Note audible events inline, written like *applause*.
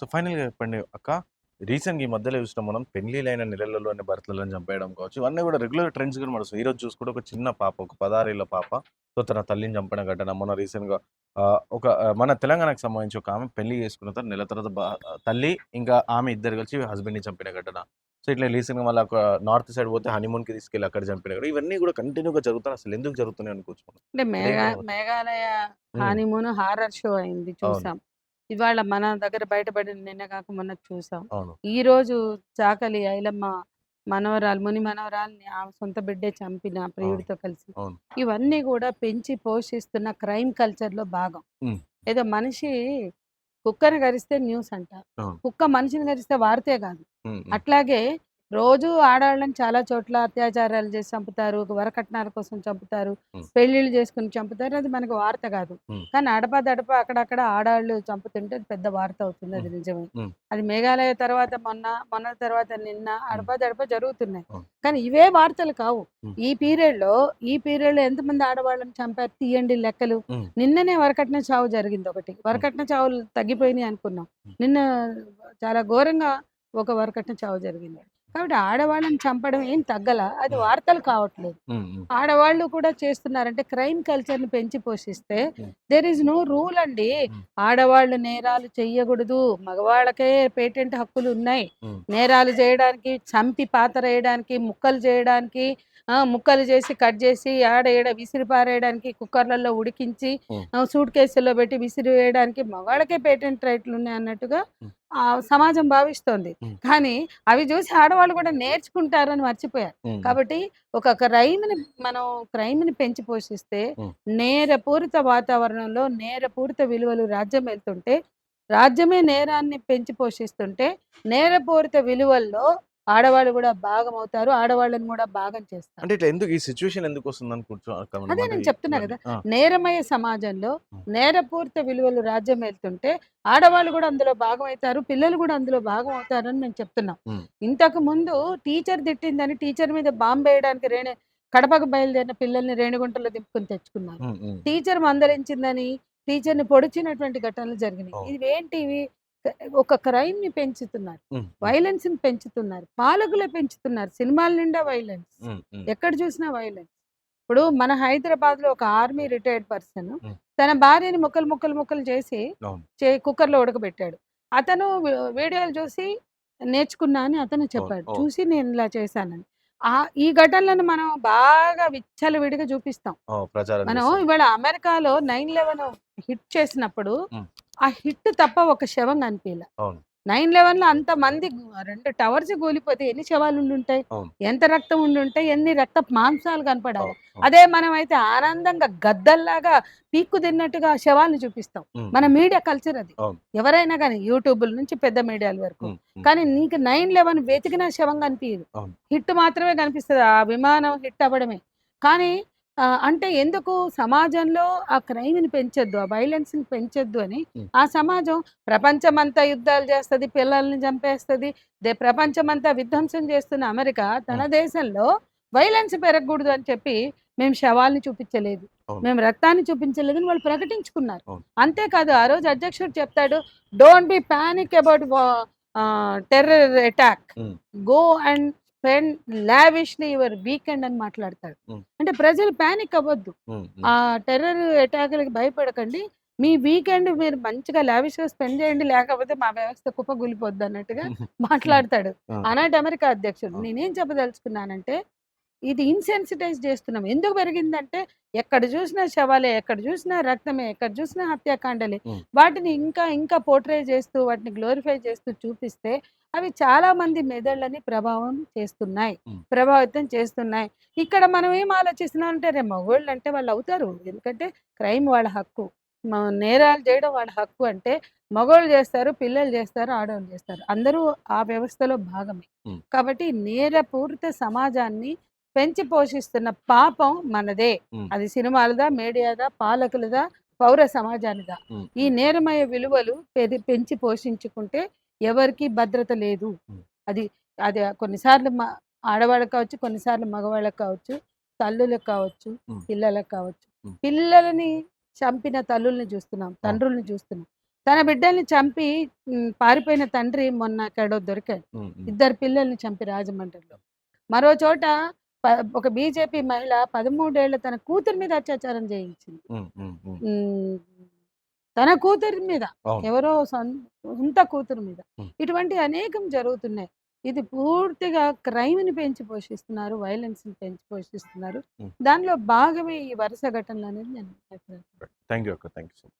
So ఫైనల్‌గా చెప్పండి అక్క, రీసెంట్‌గా ఈ మధ్యలో చూసినాం మనం పెళ్ళిలైన నెలల్లోనే భర్తలను చంపేయడం కావచ్చు. ఇవన్నీ కూడా రెగ్యులర్ ట్రెండ్స్‌గా నడుస్తున్నాయి. ఈరోజు చూసుకుంటే ఒక చిన్న పాప, ఒక 16 ఏళ్ళ పాప సో, తన తల్లిని చంపిన ఘటన మొన్న రీసెంట్‌గా ఒక మన తెలంగాణకు సంబంధించి ఒక ఆమె పెళ్ళి చేసుకున్న తర్వాత నెల తర్వాత తల్లి ఇంకా ఆమె ఇద్దరు కలిసి హస్బెండ్‌ని చంపిన ఘటన. సో, ఇట్లా రీసెంట్‌గా మళ్ళీ ఒక నార్త్ సైడ్ పోతే హనీమూన్‌కి తీసుకెళ్ళి అక్కడ చంపిన ఘటన. ఇవన్నీ కూడా కంటిన్యూ‌గా జరుగుతున్నాయి. అసలు ఎందుకు జరుగుతున్నాయి అనుకోవచ్చు మనం? అంటే మేఘాలయ. హనీమూన్ హారర్ షో అయింది. చూసాం. ఇవాళ మన దగ్గర బయటపడిన నిన్న కాక మొన్న చూసాం. అవును. ఈరోజు చాకలి ఐలమ్మ మనవరాలు, ముని మనవరాల్ని ఆమె సొంత బిడ్డే చంపిన. ప్రియుడితో కలిసి. అవును. ఇవన్నీ కూడా పెంచి పోషిస్తున్న క్రైమ్ కల్చర్‌లో భాగం. హ్మ్. ఏదో మనిషి కుక్కని కరిస్తే న్యూస్ అంట. అవును. కుక్క మనిషిని కరిస్తే వార్తే కాదు. అట్లాగే రోజు ఆడవాళ్ళని చాలా చోట్ల అత్యాచారాలు చేసి చంపుతారు. వరకట్నాల కోసం చంపుతారు. హ్మ్. పెళ్ళిళ్ళు చేసుకొని చంపుతారు. అది మనకు వార్త కాదు. కానీ అడపాదడపా అక్కడక్కడ ఆడాళ్ళు చంపుతుంటే పెద్ద వార్త అవుతుంది. అది. నిజమే. అది మేఘాలయ తర్వాత మొన్న, మొన్న తర్వాత నిన్న హ్మ్. అడపాదడపా జరుగుతున్నాయి. కానీ ఇవే వార్తలు కావు. ఈ పీరియడ్‌లో ఈ పీరియడ్‌లో ఎంతమంది ఆడవాళ్ళని చంపారు తీయండి లెక్కలు. నిన్ననే వరకట్న చావు జరిగింది ఒకటి. వరకట్న చావులు తగ్గిపోయినాయి అనుకున్నాం. నిన్న చాలా ఘోరంగా ఒక వరకట్న చావు జరిగింది. కాబట్టి ఆడవాళ్ళని చంపడం ఏం తగ్గల. అది. వార్తలు కావట్లేదు. ఆడవాళ్ళు కూడా చేస్తున్నారంటే క్రైమ్ కల్చర్‌ని పెంచి పోషిస్తే. దేర్ ఈస్ నో రూల్ అండి. ఆడవాళ్ళు నేరాలు చెయ్యకూడదు. మగవాళ్ళకే పేటెంట్ హక్కులు ఉన్నాయి. నేరాలు చేయడానికి, చంపి పాతరేయడానికి, ముక్కలు చేయడానికి, ఆ! ముక్కలు చేసి, కట్ చేసి ఆడ ఈడ విసిరి పారేయడానికి, కుక్కర్‌లలో ఉడికించి సూట్ కేసుల్లో పెట్టి విసిరివేయడానికి మగవాళ్ళకే పేటెంట్ రైట్‌లు ఉన్నాయి అన్నట్టుగా సమాజం భావిస్తోంది. కానీ అవి చూసి ఆడవాళ్ళు కూడా నేర్చుకుంటారని మర్చిపోయారు. కాబట్టి ఒక క్రైమ్‌ని మనం క్రైమ్‌ని పెంచి పోషిస్తే. నేరపూరిత వాతావరణంలో నేరపూరిత విలువలు రాజ్యమేలుతుంటే, రాజ్యమే నేరాన్ని పెంచి పోషిస్తుంటే, నేరపూరిత విలువల్లో ఆడవాళ్ళు కూడా భాగమవుతారు. ఆడవాళ్ళని కూడా భాగం చేస్తారు. అంటే ఇట్లా ఎందుకు ఈ అక్క మనం? అదే నేను చెప్తున్నా కదా! నేరమయ సమాజంలో. నేరపూరిత విలువలు రాజ్యమేలుతుంటే, ఆడవాళ్ళు కూడా అందులో భాగమవుతారు. పిల్లలు కూడా అందులో భాగం అవుతారని మేము చెప్తున్నాం. హ్మ్. ఇంతకుముందు టీచర్ తిట్టిందని టీచర్ మీద బాంబేయడానికి రేణి కడపకు బయలుదేరిన పిల్లల్ని రేణిగుంటలో దింపుకొని తెచ్చుకున్నారు. టీచర్ మందలించిందని టీచర్‌ని పొడిచినటువంటి ఘటనలు జరిగినాయి. ఇవేంటివి? ఒక క్రైమ్‌ని పెంచుతున్నారు. హ్మ్. హ్మ్. వయలెన్స్‌ని పెంచుతున్నారు. పాలకులే పెంచుతున్నారు. సినిమాల నిండా. హ్మ్. ఎక్కడ చూసినా వయలెన్స్. ఇప్పుడు మన హైదరాబాద్‌లో ఒక ఆర్మీ రిటైర్డ్ పర్సన్. తన భార్యని ముక్కలు, ముక్కలు, ముక్కలు చేసి అవును. చే కుక్కర్‌లో ఉడకబెట్టాడు. అతను వీడియోలు చూసి నేర్చుకున్నా అని అతను. చెప్పాడు. చూసి నేను ఇలా చేశానని. ఆహ్, ఈ ఘటనలను మనం బాగా విచ్చలవిడిగా చూపిస్తాం. మనం. ఇవాళ అమెరికాలో 9/11 హిట్ చేసినప్పుడు. ఆ హిట్ తప్ప ఒక శవం కనిపియల. అవును. 9/11లో అంతమంది గు 2 టవర్స్ కూలిపోతే ఎన్ని శవాలు ఉండుంటాయి? ఎంత రక్తం ఉండుంటాయి? ఎన్ని రక్తపు మాంసాలు కనపడాలి? అదే మనమైతే ఆనందంగా గద్దల్లాగా పీక్కు తిన్నట్టుగా శవాల్ని చూపిస్తాం. మన. మీడియా కల్చర్ అది. ఎవరైనా గాని యూట్యూబుల నుంచి పెద్ద మీడియాల వరకు. కానీ నీకు 9/11 వెతికినా శవం కనిపియదు. అవును. హిట్ మాత్రమే కనిపిస్తది. ఆ విమానం హిట్ అవ్వడమే. కానీ అంటే ఎందుకు సమాజంలో ఆ క్రైమ్‌ని పెంచొద్దు. ఆ వయలెన్స్‌ని పెంచొద్దు అని. ఆ సమాజం ప్రపంచమంతా యుద్ధాలు చేస్తది. పిల్లల్ని చంపేస్తది. దే ప్రపంచమంతా విధ్వంసం చేస్తున్న అమెరికా తన. దేశంలో వయలెన్స్ పెరగకూడదు అని చెప్పి మేము శవాల్ని చూపించలేదు. అవును. మేము రక్తాన్ని చూపించలేదని వాళ్ళు ప్రకటించుకున్నారు. అవును. అంతేకాదు ఆ రోజు అధ్యక్షుడు చెప్తాడు don't be panic about terror attack. Go and spend lavishly your weekend అని మాట్లాడతాడు. అంటే ప్రజలు పానిక్ అవ్వొద్దు. ఆ. టెర్రర్ అటాక్‌లకి భయపడకండి. మీ వీకెండ్ మీరు మంచిగా లావిష్‌గా స్పెండ్ చేయండి. లేకపోతే మా వ్యవస్థ కుప్పకూలిపోద్ది అన్నట్టుగా *laughs* మాట్లాడతాడు. ఆ! ఆనాటి అమెరికా అధ్యక్షుడు. నేనేం చెప్పదలుచుకున్నానంటే ఇది ఇన్సెన్సిటైజ్ చేస్తున్నాం. ఎందుకు పెరిగిందంటే ఎక్కడ చూసినా శవాలే, ఎక్కడ చూసినా రక్తమే, ఎక్కడ చూసినా హత్యాకాండలే. వాటిని ఇంకా ఇంకా పోర్ట్రే చేస్తూ వాటిని గ్లోరిఫై చేస్తూ చూపిస్తే అవి చాలా మంది మెదళ్ళని ప్రభావం చేస్తున్నాయి. ప్రభావితం చేస్తున్నాయి. ఇక్కడ మనం ఏం ఆలోచిస్తున్నాం అంటే రేపు మగోళ్ళంటే వాళ్ళు అవుతారు. ఎందుకంటే క్రైమ్ వాళ్ళ హక్కు. నేరాలు చేయడం వాళ్ళ హక్కు అంటే మగోళ్ళు చేస్తారు, పిల్లలు చేస్తారు, ఆడోళ్ళు చేస్తారు. అందరూ ఆ వ్యవస్థలో భాగమే. కాబట్టి నేరపూరిత సమాజాన్ని పెంచి పోషిస్తున్న పాపం మనదే. అది సినిమాలదా, మీడియాదా, పాలకులదా, పౌర సమాజానిదా. ఈ. నేరమయ విలువలు పెంచి పోషించుకుంటే ఎవరికీ భద్రత లేదు. అది అది కొన్నిసార్లు ఆడవాళ్ళకి కావచ్చు, కొన్నిసార్లు మగవాళ్ళకి కావచ్చు, తల్లులకు కావచ్చు. పిల్లలకు కావచ్చు. పిల్లలని చంపిన తల్లుల్ని చూస్తున్నాం. తండ్రుల్ని చూస్తున్నాం. తన బిడ్డల్ని చంపి పారిపోయిన తండ్రి మొన్న ఎక్కడో దొరికాడు. ఇద్దరు పిల్లల్ని చంపి రాజమండ్రిలో మరో చోట ఒక బీజేపీ మహిళ పదమూడేళ్ళ తన కూతురు మీద అత్యాచారం చేయించింది. తన కూతురి మీద ఎవరో సొంత కూతురు మీద. ఇటువంటి అనేకం జరుగుతున్నాయి. ఇది పూర్తిగా క్రైమ్ని పెంచి పోషిస్తున్నారు వైలెన్స్ని పెంచి పోషిస్తున్నారు. దానిలో భాగమే ఈ వరుస ఘటనలు అనేది నేను అభిప్రాయం థ్యాంక్ యూ అక్క. Thank you so much